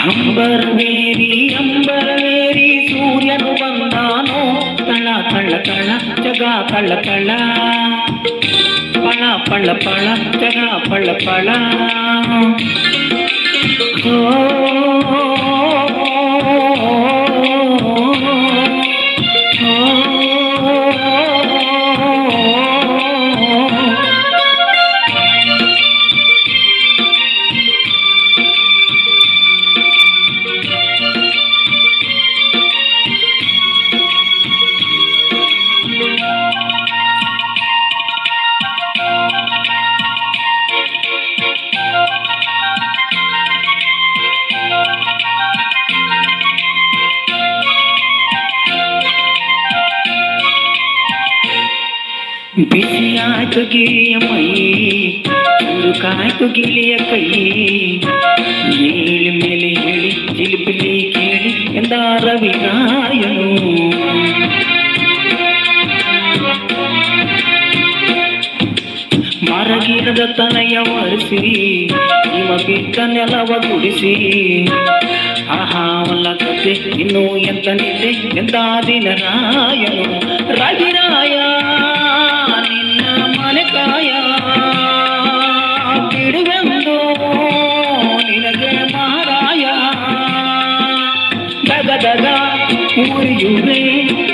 அம்பரவேரி அம்பரவேரி சூரியனுமம் ತಳ ತಳ ಜಗ ತಳ ತಳ ಪಳ ಪಳ ಪಳ ಜಗ ಪಳ ಪಳ ಓ, ಓ, ಬಿಸಿಯಾಯ್ತು ಗಿಳಿಯ ಮೈ ಚುರುಕಾಯ್ತು ಗಿಳಿಯ ಕೈ ಏಳಿ ಮೇಲೆ ಹೇಳಿ ಜಿಲಿಪಿಲಿ ಕೇಳಿ ಎಂದ ರವಿರಾಯನು ಮರಗಿರದ ತನಯ ಒರೆಸಿ ಇವ ಬಿದ್ದ ನೆಲವ ಗುಡಿಸಿ ಆಹಾವಲ್ಲ ಕತೆ ಇನ್ನು ಎಂತ ನಿದ್ದೆ ಎಂತ ದಿನ ರಾಯನು ರವಿರಾಯ ಉರಿಯುವೆ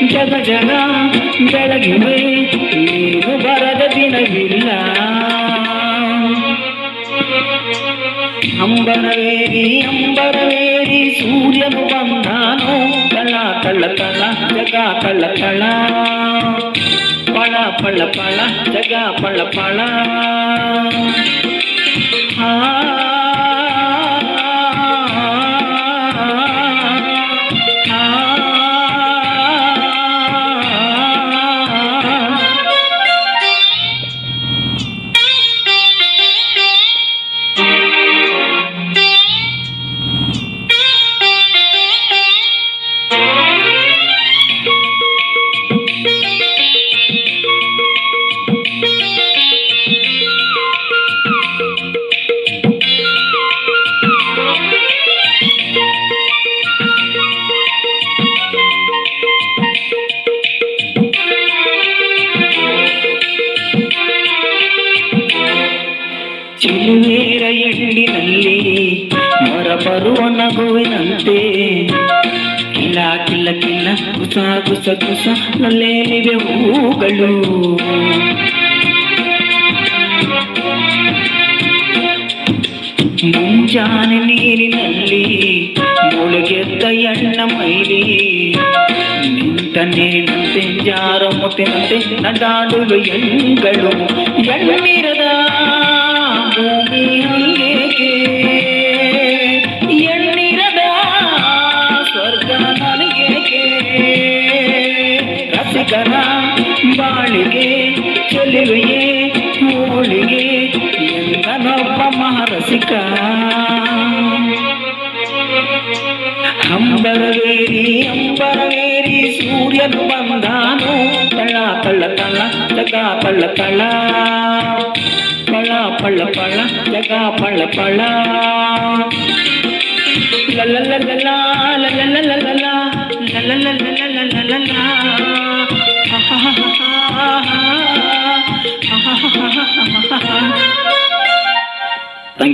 ಜಗ ಜಗ ಬೆಳಗಿವೆ ನೀನು ಬರದ ದಿನವಿಲ್ಲ ಅಂಬರವೇರಿ ಅಂಬರವೇರಿ ಸೂರ್ಯನು ಬಂದಾನು ತಳ ತಳ ತಳ ಜಗ ತಳ ತಳ ಪಳ ಪಳ ಪಳ ಜಗ ಪಳ ಪಳ ಚಿಲುವೇರ ಎಂಡಿನಲ್ಲಿ ಹೊರ ಬರುವ ನಗುವಿನಂತೆ ಕಿಲ ಕಿಲ ಕಿಲ ಕುಸ ಕುಸ ಕುಸ ನಲ್ಲೇಲಿವೆ ಹೂಗಳು ಮುಂಜಾನೆ ನೀರಿನಲ್ಲಿ ಮುಳುಗೆದ್ದ ಎಣ್ಣ ಮೈಲಿ ನಿಂತ ನೀರಿನಂತೆ ಜಾರ ಮುತ್ತಿನಂತೆ ನಡಾಡುವ ಎಣ್ಗಳು ಎಣ್ಣಿರದ ಚೆಲುವೆಯೇ ಹೋಳಿಗೆ ಎಂದನೊಬ್ಬ ಮಹಾರಸಿಕ ಅಂಬರವೇರಿ ಅಂಬರವೇರಿ ಸೂರ್ಯನು ಬಂದಾನು ತಳ ತಳ ತಳ ಜಗ ಪಳ ತಳ ಪಳ ಪಳ ಪಳ ಜಗ ಪಳ ಪಳ ಲಲಲಲಲ, ಲಲಲಲಲ, ಲಲಲಲಲಲಲಲ.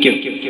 Thank you.